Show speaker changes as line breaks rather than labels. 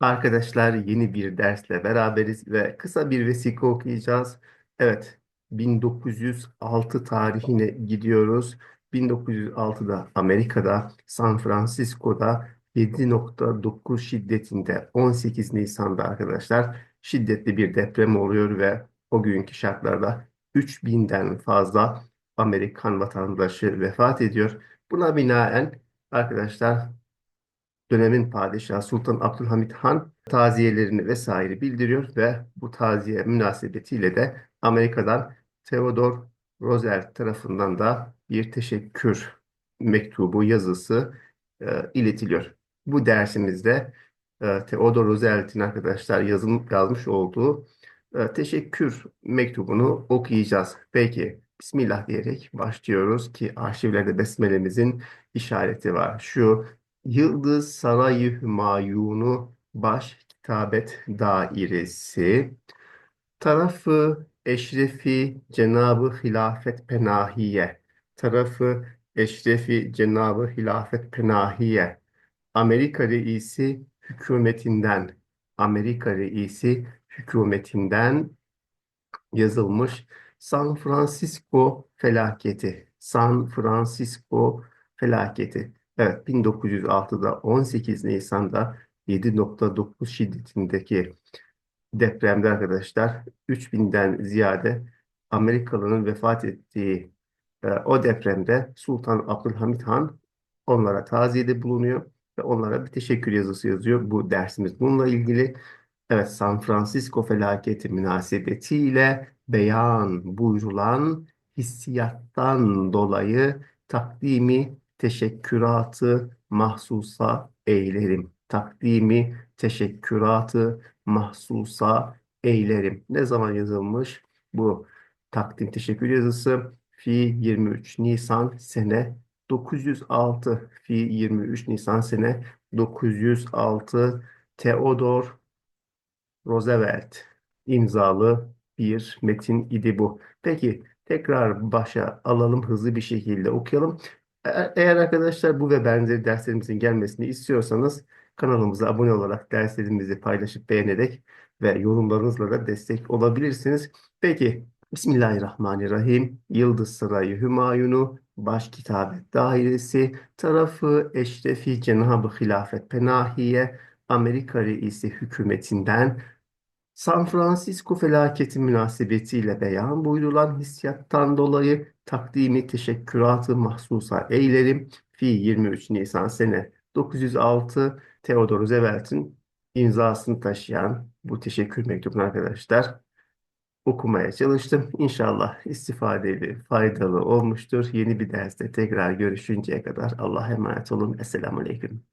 Arkadaşlar yeni bir dersle beraberiz ve kısa bir vesika okuyacağız. Evet, 1906 tarihine gidiyoruz. 1906'da Amerika'da San Francisco'da 7.9 şiddetinde 18 Nisan'da arkadaşlar şiddetli bir deprem oluyor ve o günkü şartlarda 3000'den fazla Amerikan vatandaşı vefat ediyor. Buna binaen arkadaşlar dönemin padişahı Sultan Abdülhamit Han taziyelerini vesaire bildiriyor ve bu taziye münasebetiyle de Amerika'dan Theodore Roosevelt tarafından da bir teşekkür mektubu yazısı e, iletiliyor. Bu dersimizde e, Theodore Roosevelt'in arkadaşlar yazım, yazmış olduğu e, teşekkür mektubunu okuyacağız. Peki Bismillah diyerek başlıyoruz ki arşivlerde besmelemizin işareti var. Şu Yıldız Sarayı Hümayunu Baş Kitabet Dairesi Tarafı Eşrefi Cenabı Hilafet Penahiye Tarafı Eşrefi Cenabı Hilafet Penahiye Amerika Reisi hükümetinden Amerika Reisi hükümetinden yazılmış San Francisco felaketi. San Francisco felaketi. Evet 1906'da 18 Nisan'da 7.9 şiddetindeki depremde arkadaşlar 3000'den ziyade Amerikalı'nın vefat ettiği e, o depremde Sultan Abdülhamit Han onlara taziyede bulunuyor ve onlara bir teşekkür yazısı yazıyor. Bu dersimiz bununla ilgili. Evet, San Francisco felaketi münasebetiyle beyan buyurulan hissiyattan dolayı takdimi teşekküratı mahsusa eylerim. Takdimi teşekküratı mahsusa eylerim. Ne zaman yazılmış bu takdim teşekkür yazısı? Fi 23 Nisan sene 906. Fi 23 Nisan sene 906 Theodor Roosevelt imzalı bir metin idi bu. Peki tekrar başa alalım hızlı bir şekilde okuyalım. E- Eğer arkadaşlar bu ve benzeri derslerimizin gelmesini istiyorsanız kanalımıza abone olarak derslerimizi paylaşıp beğenerek ve yorumlarınızla da destek olabilirsiniz. Peki Bismillahirrahmanirrahim. Yıldız Sarayı Hümayunu Baş Kitabet Dairesi tarafı Eşrefi Cenab-ı Hilafet Penahiye Amerika Reisi hükümetinden San Francisco felaketi münasebetiyle beyan buyurulan hissiyattan dolayı takdimi teşekküratı mahsusa eylerim. Fi 23 Nisan sene 906 Theodor Roosevelt'in imzasını taşıyan bu teşekkür mektubunu arkadaşlar okumaya çalıştım. İnşallah istifadeli, faydalı olmuştur. Yeni bir derste tekrar görüşünceye kadar Allah'a emanet olun. Esselamu Aleyküm.